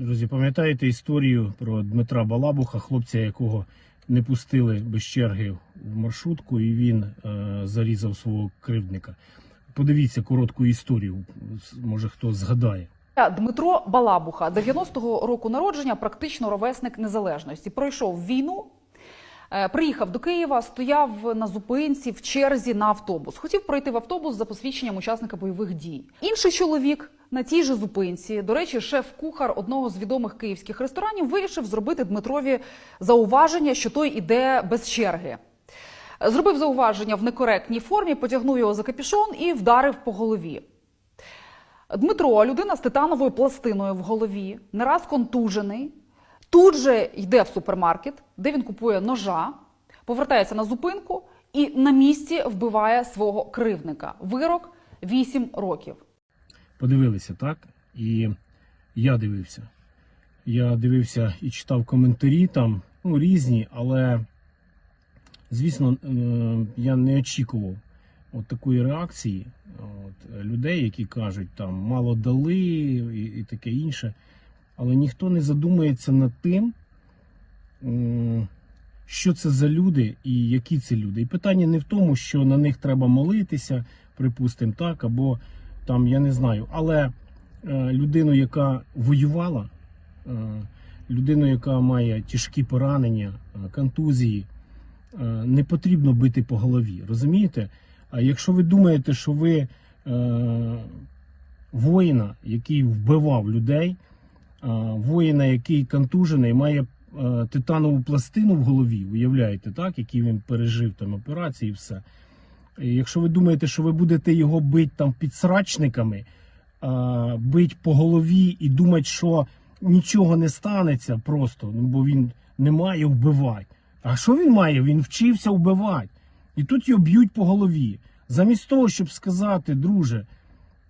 Друзі, пам'ятаєте історію про Дмитра Балабуха, хлопця, якого не пустили без черги в маршрутку, і він е, зарізав свого кривдника. Подивіться коротку історію, може хто згадає. Дмитро Балабуха, 90-го року народження, практично ровесник незалежності. Пройшов війну, е, приїхав до Києва, стояв на зупинці в черзі на автобус. Хотів пройти в автобус за посвідченням учасника бойових дій. Інший чоловік на тій же зупинці, до речі, шеф-кухар одного з відомих київських ресторанів, вирішив зробити Дмитрові зауваження, що той іде без черги. Зробив зауваження в некоректній формі, потягнув його за капішон і вдарив по голові. Дмитро, людина з титановою пластиною в голові, не раз контужений, тут же йде в супермаркет, де він купує ножа, повертається на зупинку і на місці вбиває свого кривдника. Вирок 8 років. Подивилися, так? І я дивився. Я дивився і читав коментарі там, ну, різні, але, звісно, е, я не очікував от такої реакції от, людей, які кажуть, там мало дали і, і таке інше. Але ніхто не задумується над тим, що це за люди і які це люди. І питання не в тому, що на них треба молитися, припустимо, так, або там, я не знаю. Але е, людину, яка воювала, е, людину, яка має тяжкі поранення, е, контузії, не потрібно бити по голові. Розумієте? А якщо ви думаєте, що ви воїна, який вбивав людей, воїна, який контужений, має титанову пластину в голові, уявляєте, так, який він пережив там операції і все. Якщо ви думаєте, що ви будете його бити там підсрачниками, а, бить по голові і думати, що нічого не станеться просто, ну, бо він не має вбивати. А що він має? Він вчився вбивати. І тут його б'ють по голові. Замість того, щоб сказати, друже,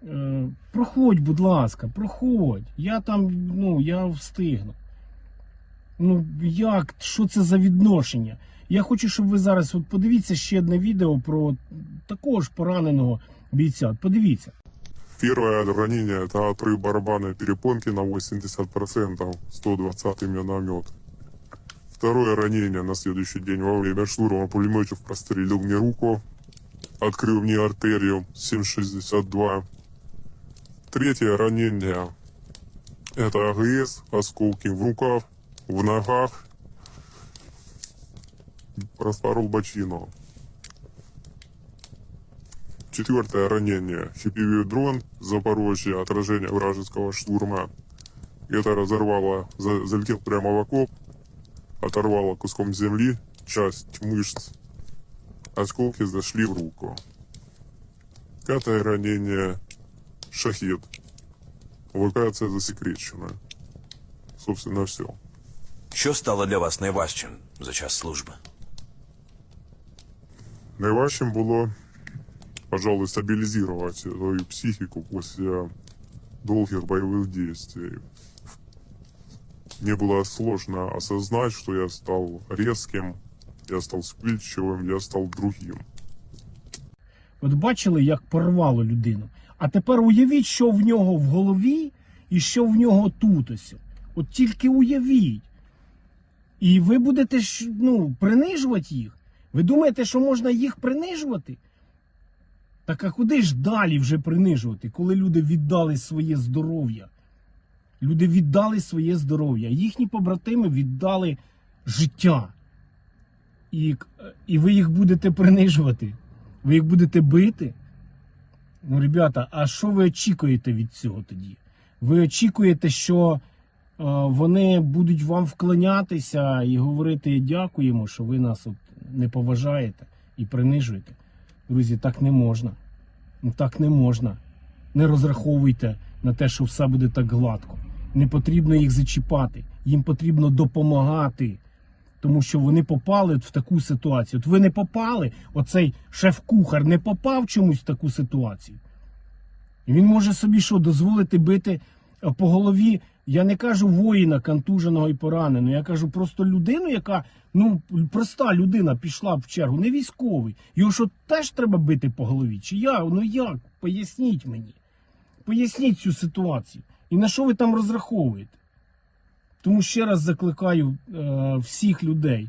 е, проходь, будь ласка, проходь. Я там, ну, я встигну. Ну, як, що це за відношення? Я хочу, щоб ви зараз от подивіться ще одне відео про такого ж пораненого бійця. От Подивіться. Первое ранение это отрыв барабанной перепонки на 80%, 120 миномет. Второе ранение на следующий день во время штурма пулеметчик прострелил мне руку, открыл мне артерию 7,62. Третье ранение это АГС, осколки в руках, в ногах, распорол бочину. Четвертое ранение. Хипивый дрон Запорожье, отражение вражеского штурма. Это разорвало, за- залетел прямо в окоп, оторвало куском земли часть мышц. Осколки зашли в руку. Пятое ранение. Шахет. Локация засекречена. Собственно, все. Що стало для вас найважчим за час служби? Найважчим було, пожалуй, стабилизировать свою психику после долгих боевых действий. Мне было сложно осознать, что я стал резким, я стал вспыльчивым, я стал другим. От бачили, як порвало людину. А тепер уявіть, що в нього в голові і що в нього тут ось. От тільки уявіть. І ви будете ж, ну, принижувати їх. Ви думаєте, що можна їх принижувати? Так а куди ж далі вже принижувати, коли люди віддали своє здоров'я? Люди віддали своє здоров'я. Їхні побратими віддали життя. І, і ви їх будете принижувати. Ви їх будете бити? Ну, ребята, а що ви очікуєте від цього тоді? Ви очікуєте, що е, вони будуть вам вклонятися і говорити дякуємо, що ви нас от не поважаєте і принижуєте. Друзі, так не можна. Ну, Так не можна. Не розраховуйте на те, що все буде так гладко. Не потрібно їх зачіпати. Їм потрібно допомагати тому що вони попали в таку ситуацію. От ви не попали, оцей шеф-кухар не попав чомусь в таку ситуацію. І він може собі що дозволити бити по голові. Я не кажу воїна, контуженого і пораненого. Я кажу просто людину, яка ну проста людина пішла в чергу, не військовий. Його що теж треба бити по голові? Чи я? Ну як? Поясніть мені. Поясніть цю ситуацію. І на що ви там розраховуєте? Тому ще раз закликаю е, всіх людей.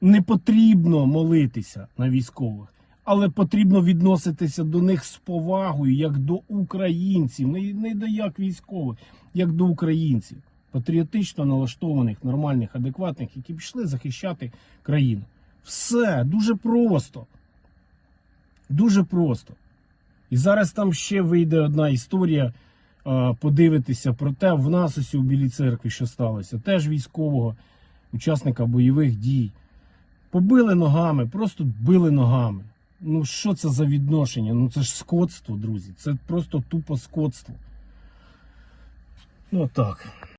Не потрібно молитися на військових, але потрібно відноситися до них з повагою, як до українців, не, не до як військових, як до українців, патріотично налаштованих, нормальних, адекватних, які пішли захищати країну. Все дуже просто. Дуже просто. І зараз там ще вийде одна історія. Подивитися про те, в нас ось у Білій церкві, що сталося, теж військового, учасника бойових дій. Побили ногами, просто били ногами. Ну що це за відношення? Ну це ж скотство, друзі. Це просто тупо скотство. Ну так.